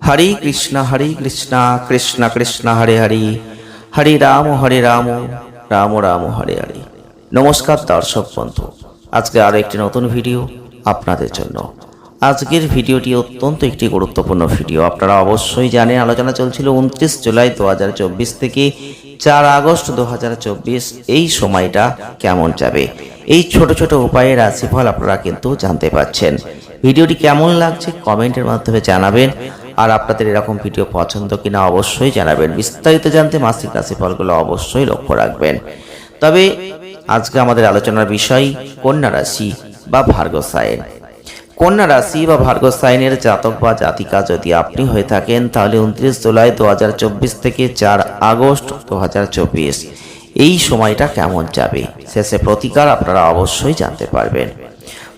হরে কৃষ্ণ হরে কৃষ্ণ কৃষ্ণ কৃষ্ণ, হরে হরে। হরে রাম হরে রাম রাম রাম, হরে হরে। নমস্কার দর্শক বন্ধু, আজকে আরও একটি নতুন ভিডিও আপনাদের জন্য। আজকের ভিডিওটি অত্যন্ত একটি গুরুত্বপূর্ণ ভিডিও। আপনারা অবশ্যই জানেন, আলোচনা চলছিল উনত্রিশ জুলাই দু হাজার চব্বিশ থেকে চার আগস্ট দু হাজার চব্বিশ। এই সময়টা কেমন যাবে? এই ছোট ছোট উপায়ে রাশিফল আপনারা কিন্তু জানতে পাচ্ছেন। ভিডিওটি কেমন লাগছে কমেন্টের মাধ্যমে জানাবেন। আর আপনাদের এরকম ভিডিও পছন্দ কিনা অবশ্যই জানাবেন। বিস্তারিত জানতে মাসিক রাশিফলগুলো অবশ্যই লক্ষ্য রাখবেন। তবে আজকে আমাদের আলোচনার বিষয় কন্যা রাশি বা ভার্গ সাইন। কন্যা রাশি বা ভার্গ সাইনের জাতক বা জাতিকা যদি আপনি হয়ে থাকেন, তাহলে উনত্রিশ জুলাই দু হাজার চব্বিশ থেকে চার আগস্ট দু হাজার চব্বিশ। এই সময়টা কেমন যাবে? শেষে প্রতিকার আপনারা অবশ্যই জানতে পারবেন।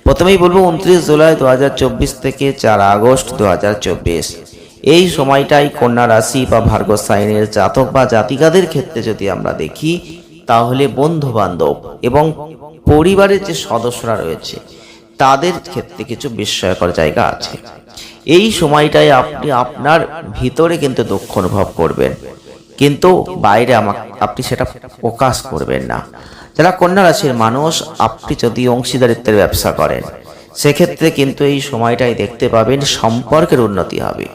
প্রথমেই বলব, উনত্রিশ জুলাই দু হাজার চব্বিশ থেকে চার আগস্ট দু হাজার চব্বিশ। এই সময়টাই কন্যা রাশি বা ভার্গ সাইনের জাতক বা জাতিকাদের ক্ষেত্রে যদি আমরা দেখি, তাহলে বন্ধু বান্ধব এবং পরিবারের যে সদস্যরা রয়েছে, তাদের ক্ষেত্রে কিছু বিস্ময়কর জায়গা আছে। এই সময়টায় আপনি আপনার ভিতরে কিন্তু দুঃখ অনুভব করবেন। কিন্তু বাইরে আমা আপনি সেটা প্রকাশ করবেন না। যারা কন্যা রাশির মানুষ, আপনি যদি অংশীদারিত্বের ব্যবসা করেন, সেক্ষেত্রে কিন্তু এই সময়টাই দেখতে পাবেন সম্পর্কের উন্নতি হবে।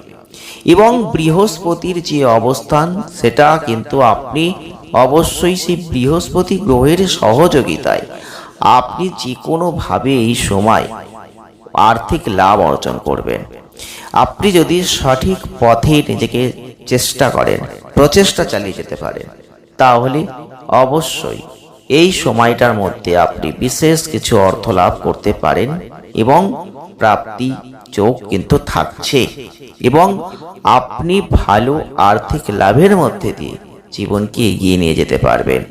এবং বৃহস্পতির যে অবস্থান, সেটা কিন্তু আপনি অবশ্যই সেই বৃহস্পতি গ্রহের সহযোগিতায়। আপনি যে কোনোভাবে এই সময় আর্থিক লাভ অর্জন করবেন। আপনি যদি সঠিক পথে নিজেকে চেষ্টা করেন, প্রচেষ্টা চালিয়ে যেতে পারেন তাহলে অবশ্যই এই সময়টার মধ্যে আপনি বিশেষ কিছু অর্থ লাভ করতে পারেন এবং প্রাপ্তি চোখ কিন্তু থাকছে এবং আপনি ভালো আর্থিক লাভের মধ্যে দিয়ে জীবনকে এগিয়ে নিয়ে যেতে পারবেন।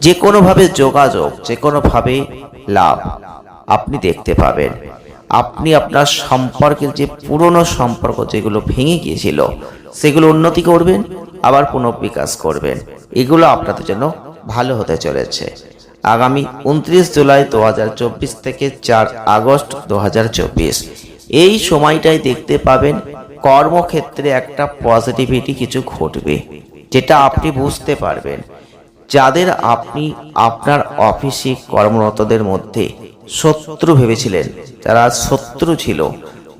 যে কোনোভাবে যোগাযোগ যে কোনোভাবে লাভ আপনি দেখতে পাবেন। আপনি আপনার সম্পর্কের যে পুরনো সম্পর্ক যেগুলো ভেঙে গিয়েছিল, সেগুলো উন্নতি করবেন, আবার পুনঃবিকাশ করবেন। এগুলো আপনাদের জন্য ভালো হতে চলেছে। আগামী উনত্রিশ জুলাই দু হাজার চব্বিশ থেকে চার আগস্ট দু হাজার চব্বিশ। এই সময়টাই দেখতে পাবেন কর্মক্ষেত্রে একটা পজিটিভিটি কিছু ঘটবে, যেটা আপনি বুঝতে পারবেন। যাদের আপনি আপনার অফিসে কর্মরতদের মধ্যে শত্রু ভেবেছিলেন। যারা শত্রু ছিল।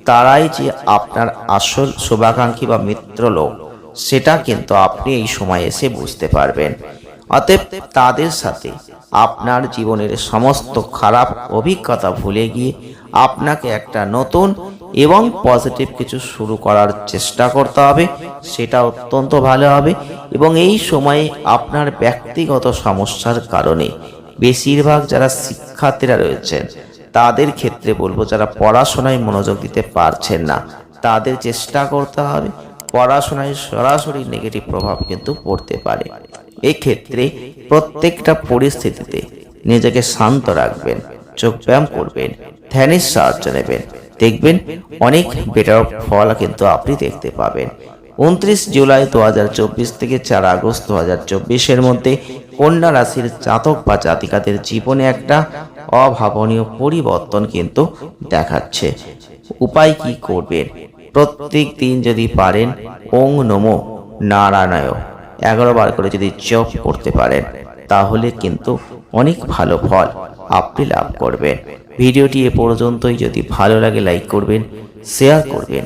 তারাই যে আপনার আসল শুভাকাঙ্ক্ষী বা মিত্র লোক, সেটা কিন্তু আপনি এই সময় এসে বুঝতে পারবেন। অতএব তাদের সাথে আপনার জীবনের সমস্ত খারাপ অভিজ্ঞতা ভুলে গিয়ে আপনাকে একটা নতুন এবং পজিটিভ কিছু শুরু করার চেষ্টা করতে হবে, সেটা অত্যন্ত ভালো হবে। এবং এই সময়ে আপনার ব্যক্তিগত সমস্যার কারণে বেশিরভাগ যারা শিক্ষার্থীরা রয়েছেন, তাদের ক্ষেত্রে বলব যারা পড়াশোনায় মনোযোগ দিতে পারছেন না, তাদের চেষ্টা করতে হবে পড়াশোনায় সরাসরি নেগেটিভ প্রভাব কিন্তু পড়তে পারে। এক্ষেত্রে প্রত্যেকটা পরিস্থিতিতে নিজেকে শান্ত রাখবেন, চোখ ব্যায়াম করবেন, ধ্যানের সাহায্য নেবেন। দেখবেন অনেক বেটার ফল কিন্তু আপনি দেখতে পাবেন। উনত্রিশ জুলাই দু হাজার চব্বিশ থেকে চার আগস্ট দু হাজার মধ্যে কন্যা রাশির জাতক বা জাতিকাদের জীবনে একটা অভাবনীয় পরিবর্তন কিন্তু দেখাচ্ছে। উপায় কি করবেন? প্রত্যেক দিন যদি পারেন, ওং নমো নারায়ণায় এগারো বার করে যদি জপ করতে পারেন, তাহলে কিন্তু অনেক ভালো ফল আপনি লাভ করবেন। ভিডিওটি এ পর্যন্তই। যদি ভালো লাগে, লাইক করবেন, শেয়ার করবেন।